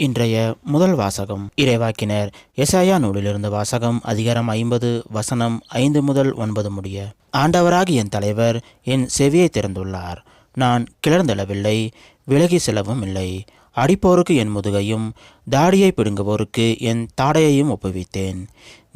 இன்றைய முதல் வாசகம். இறைவாக்கினர் எசாயா நூலிலிருந்து வாசகம் அதிகாரம் ஐம்பது வசனம் ஐந்து முதல் ஒன்பது முடிய. ஆண்டவராகி என் தலைவர் என் செவியை திறந்துள்ளார். நான் கிளர்ந்தெழவில்லை விலகி செல்லவும் இல்லை. அடிப்போருக்கு என் முதுகையும் தாடியை பிடுங்குவோருக்கு என் தாடையையும் ஒப்புவித்தேன்.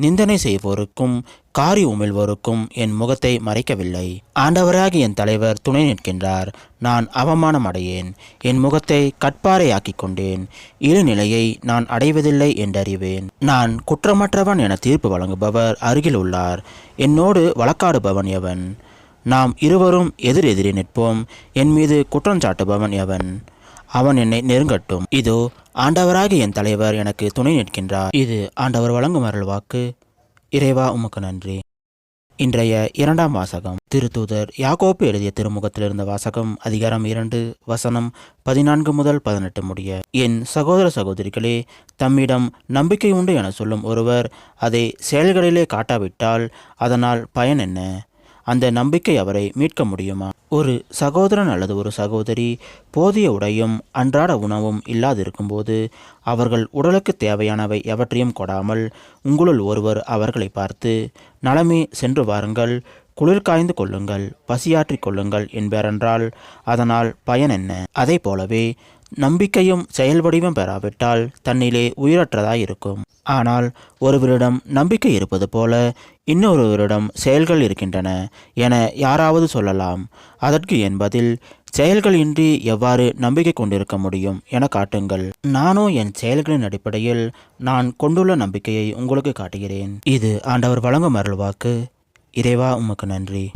நிந்தனை செய்வோருக்கும் காரி உமிழ்வோருக்கும் என் முகத்தை மறைக்கவில்லை. ஆண்டவராகி என் தலைவர் துணை நிற்கின்றார். நான் அவமானம் அடையேன். என் முகத்தை கட்பாறையாக்கிக் கொண்டேன். இழுநிலையை நான் அடைவதில்லை என்றறிவேன். நான் குற்றமற்றவன் என தீர்ப்பு வழங்குபவர் அருகில் உள்ளார். என்னோடு வழக்காடுபவன் எவன்? நாம் இருவரும் எதிரெதிரே நிற்போம். என் மீது குற்றஞ்சாட்டுபவன் எவன்? அவன் என்னை நெருங்கட்டும். இதோ ஆண்டவராகி என் தலைவர் எனக்கு துணை நிற்கின்றார். இது ஆண்டவர் வழங்கும் அருள் வாக்கு இறைவா உமக்கு நன்றி. இன்றைய இரண்டாம் வாசகம். திருத்தூதர் யாக்கோப்பு எழுதிய திருமுகத்திலிருந்த வாசகம் அதிகாரம் இரண்டு வசனம் பதினான்கு முதல் பதினெட்டு முடிய. என் சகோதர சகோதரிகளே தம்மிடம் நம்பிக்கை உண்டு என சொல்லும் ஒருவர் அதை செயல்களிலே காட்டாவிட்டால் அதனால் பயன் என்ன? அந்த நம்பிக்கை அவரை மீட்க முடியுமா? ஒரு சகோதரன் அல்லது ஒரு சகோதரி போதிய உடையும் அன்றாட உணவும் இல்லாதிருக்கும்போது அவர்கள் உடலுக்கு தேவையானவை எவற்றையும் கொடாமல் உங்களுள் ஒருவர் அவர்களை பார்த்து நலமே சென்று வாருங்கள். குளிர் காய்ந்து கொள்ளுங்கள். பசியாற்றிக் கொள்ளுங்கள் என்பாரென்றால் அதனால் பயன் என்ன? அதை போலவே நம்பிக்கையும் செயல் வடிவம் பெறாவிட்டால் தன்னிலே உயிரற்றதாய் இருக்கும். ஆனால் ஒருவரிடம் நம்பிக்கை இருப்பது போல இன்னொருவரிடம் செயல்கள் இருக்கின்றன என யாராவது சொல்லலாம். அதற்கு என்பதில் செயல்களின்றி செயல்கள் இன்றி எவ்வாறு நம்பிக்கை கொண்டிருக்க முடியும் என காட்டுங்கள். நானோ என் செயல்களின் அடிப்படையில் நான் கொண்டுள்ள நம்பிக்கையை உங்களுக்கு காட்டுகிறேன். இது ஆண்டவர் வழங்கும் அருள்வாக்கு. இறைவா உமக்கு நன்றி.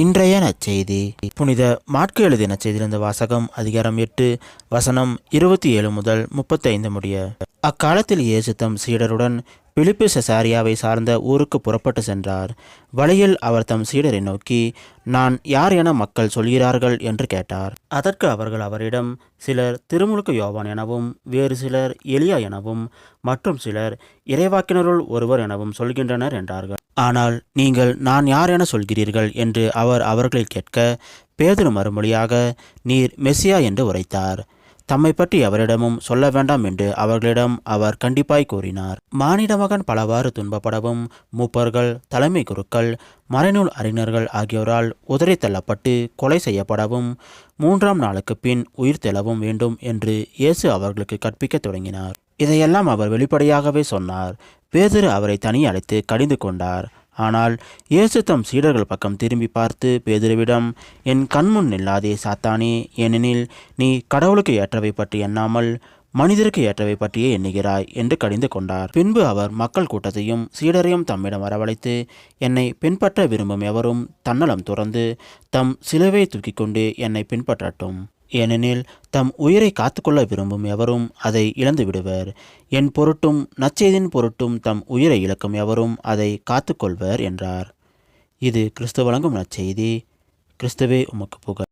இன்றைய நற்செய்தி. புனித மாட்கு எழுதிய நற்செய்தியிலிருந்து வாசகம் அதிகாரம் எட்டு வசனம் இருபத்தி ஏழு முதல் முப்பத்தைந்து முடிய. அக்காலத்தில் இயேசு தம் சீடருடன் பிலிப்பு செசாரியாவை சார்ந்த ஊருக்கு புறப்பட்டு சென்றார். வழியில் அவர் தம் சீடரை நோக்கி நான் யார் என மக்கள் சொல்கிறார்கள்? என்று கேட்டார். அதற்கு அவர்கள் அவரிடம் சிலர் திருமுழுக்கு யோவான் எனவும் வேறு சிலர் எலியா எனவும் மற்றும் சிலர் இறைவாக்கினருள் ஒருவர் எனவும் சொல்கின்றனர் என்றார்கள். ஆனால் நீங்கள் நான் யார் என சொல்கிறீர்கள் என்று அவர் அவர்களை கேட்க பேதுரு மறுமொழியாக நீர் மெஸ்ஸியா என்று உரைத்தார். தம்மை பற்றி அவரிடமும் சொல்ல வேண்டாம் என்று அவர்களிடம் அவர் கண்டிப்பாய் கூறினார். மானிட மகன் பலவாறு துன்பப்படவும் மூப்பர்கள் தலைமை குருக்கள் மறைநூல் அறிஞர்கள் ஆகியோரால் உதறி தள்ளப்பட்டு கொலை செய்யப்படவும் மூன்றாம் நாளுக்கு பின் உயிர் தெளவும் வேண்டும் என்று இயேசு அவர்களுக்கு கற்பிக்கத் தொடங்கினார். இதையெல்லாம் அவர் வெளிப்படையாகவே சொன்னார். பேதுரு அவரை தனி அழைத்து கடிந்து கொண்டார். ஆனால் இயேசு தம் சீடர்கள் பக்கம் திரும்பி பார்த்து பேதுருவிடம் என் கண்முன் நில்லாதே சாத்தானே ஏனெனில் நீ கடவுளுக்கு ஏற்றவை பற்றி எண்ணாமல் மனிதருக்கு ஏற்றவை பற்றியே எண்ணுகிறாய் என்று கடிந்து கொண்டார். பின்பு அவர் மக்கள் கூட்டத்தையும் சீடரையும் தம்மிடம் வரவழைத்து என்னை பின்பற்ற விரும்பும் எவரும் தன்னலம் துறந்து தம் சிலுவை தூக்கிக் கொண்டு என்னை பின்பற்றட்டும். ஏனெனில் தம் உயிரை காத்துக்கொள்ள விரும்பும் எவரும் அதை இழந்து விடுவர். என் பொருட்டும் நச்செய்தின் பொருட்டும் தம் உயிரை இழக்கும் எவரும் அதை காத்துக்கொள்வர் என்றார். இது கிறிஸ்து வழங்கும் நற்செய்தி. கிறிஸ்துவே உமக்கு புகழ்.